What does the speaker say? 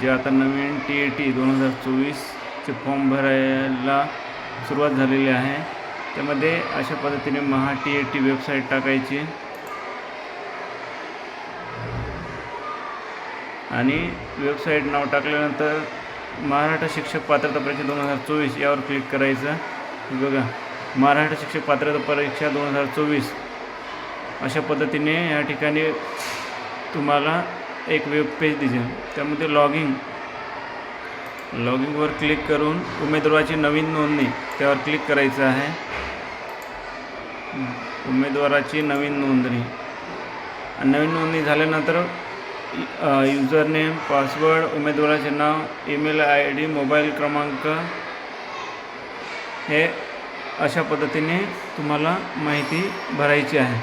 जे आता नवीन T A T दोन हजार चोवीसचे फॉर्म भरायला सुरुवात झालेली आहे. त्यामध्ये अशा पद्धतीने Maha T A T website टाकायची. आणि वेबसाईट नाव टाकल्यानंतर महाराष्ट्र शिक्षक पात्रता परीक्षा दोन हजार चोवीस यावर क्लिक करायचं. बघा महाराष्ट्र शिक्षक पात्रता परीक्षा दोन हजार चोवीस. अशा पद्धतीने या ठिकाणी तुम्हाला एक वेब पेज दिसेल. त्यामध्ये लॉगिंग लॉगिंगवर क्लिक करून उमेदवाराची नवीन नोंदणी. त्यावर क्लिक करायचं आहे. उमेदवाराची नवीन नोंदणी. आणि नवीन नोंदणी झाल्यानंतर युजर नेम पासवर्ड उमेदवाराचे नाव ईमेल आय डी मोबाईल क्रमांक हे अशा पद्धतीने तुम्हाला माहिती भरायची आहे.